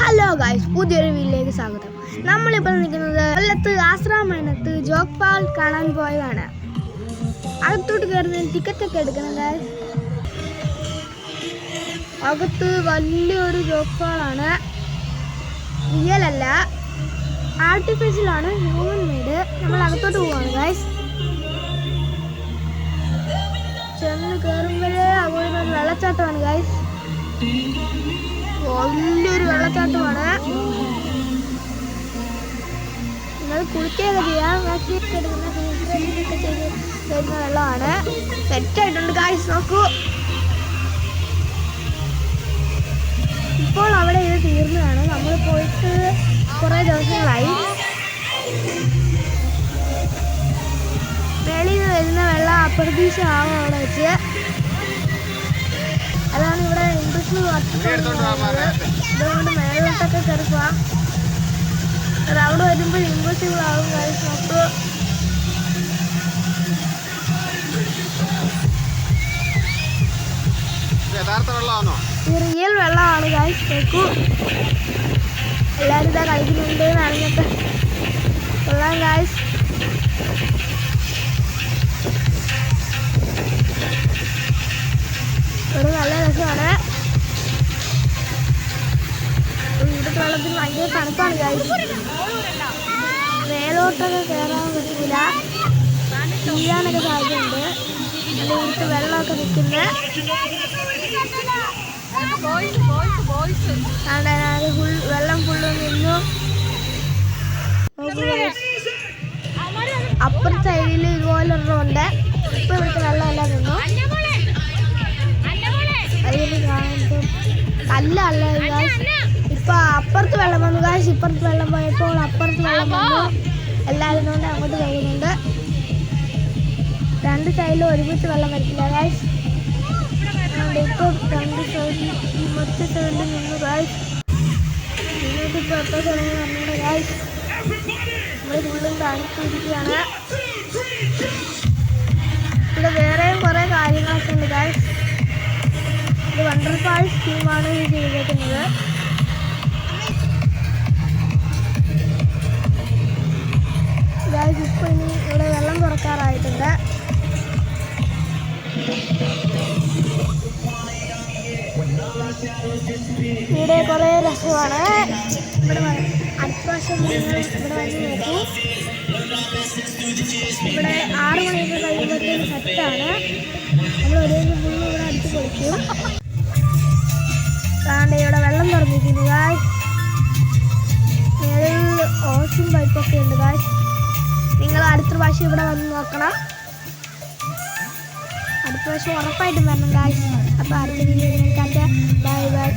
Hello guys പുതിയൊരു വീട്ടിലേക്ക് സ്വാഗതം. നമ്മളിപ്പോൾ നിൽക്കുന്നത് കൊല്ലത്ത് ആശ്രാമയനത്ത് ജോഗ്പാൽ കാണാൻ പോയതാണ്. അകത്തോട്ട് കയറുന്നതിന് ടിക്കറ്റൊക്കെ എടുക്കണം ഗായ്സ് അകത്ത് വലിയൊരു ജോഗ്പാളാണ് റിയൽ അല്ല. ആർട്ടിഫിഷ്യലാണ് ഹ്യൂമൻ മെയ്ഡ് നമ്മൾ അകത്തോട്ട് പോവാണ് ഗായ്സ് ചെന്ന് കയറുമ്പോഴേ അവിടെ വെള്ളച്ചാട്ടമാണ് ഗായ്സ് വലിയൊരു വെള്ളച്ചാട്ടമാണ്. നിങ്ങൾ കുളിക്കുകയൊക്കെ ചെയ്യാം. ഫീസിലൊക്കെ ചെയ്ത് തരുന്ന വെള്ളമാണ്. സെറ്റായിട്ടുണ്ട് ഗായ്സ് നോക്കൂ. ഇപ്പോൾ അവിടെ ഇത് തീർന്നതാണ്. നമ്മൾ പോയിട്ട് കുറേ ദിവസങ്ങളായി. വെളിയിൽ നിന്ന് വരുന്ന വെള്ളം അപ്രതീക്ഷമാവും അവിടെ വെച്ച് ഇൻട്രസ്റ്റ് അതുകൊണ്ട് മേലോട്ടൊക്കെ കയറിപ്പോ അവിടെ വരുമ്പോൾ ഇമ്പോസിബിൾ ആവും ഗൈസ് അപ്പോൾ യഥാർത്ഥ വെള്ളമാണോ? ഇത് റിയൽ വെള്ളമാണ് ഗൈസ് നോക്കൂ എല്ലാവരും ഇതാ കളിക്കുന്നുണ്ട് നനഞ്ഞൊക്കെ കൊള്ളാം ഗൈസ് വെള്ളത്തിന് ഭയങ്കര തണുപ്പാണ് ഗൈസ് മേലോട്ടൊക്കെ കയറാൻ പറ്റില്ല ചെയ്യാനൊക്കെ സാധ്യതയുണ്ട് ഇവിടുത്തെ വെള്ളമൊക്കെ നിൽക്കുന്നത് ഫുൾ വെള്ളം ഫുള്ളും നിന്നു. അപ്പുറത്തെ സൈഡിൽ ഇതുപോലെ ഒരെണ്ണമുണ്ട്. ഇപ്പൊ ഇവിടുത്തെ വെള്ളമെല്ലാം നിന്നു. അതിൽ കാണുമ്പോൾ നല്ല guys. ഇപ്പൊ അപ്പുറത്ത് വെള്ളം വന്നു. കാശ് ഇപ്പുറത്ത് വെള്ളം പോയപ്പോൾ അപ്പുറത്ത് വെള്ളം വന്നു. എല്ലാവരും കൊണ്ട് അങ്ങോട്ട് കഴിയുന്നുണ്ട് രണ്ട് സൈഡിലും ഒരുമിച്ച് വെള്ളം വരത്തില്ല കാശ് ഇപ്പം രണ്ട് സൈഡിൽ ഈ സൈഡിൽ നിന്ന് കാശ് നമ്മൾ ഫുള്ളും ഇവിടെ വേറെയും കുറേ കാര്യങ്ങളൊക്കെ ഉണ്ട് കാശ് ഇത് വണ്ടർ പാൾ സ്കീമാണ് ഇത് ചെയ്തേക്കുന്നത്. ഇവിടെ കുറേ രസമാണ്. ഇവിടെ അടുത്ത പ്രാവശ്യം ഇവിടെ വന്ന് നോക്കൂ. ഇവിടെ ആറ് മണിയൊക്കെ കഴിയുമ്പോഴത്തേക്ക് സെറ്റാണ്. നമ്മൾ ഒരേ ഫുള്ള് ഇവിടെ അടിച്ച് പൊളിക്കും. കാരണം ഇവിടെ വെള്ളം തുറന്നിരിക്കുന്നു ഗായ് മേളിൽ ഓസും പൈപ്പൊക്കെ ഉണ്ട് ഗായ് നിങ്ങൾ അടുത്ത പ്രാവശ്യം ഇവിടെ വന്ന് നോക്കണം. അടുത്ത പ്രാവശ്യം ഉറപ്പായിട്ടും വരണം ഗായ്സ് അപ്പോൾ അടുത്ത വീഡിയോ ബൈ ബൈ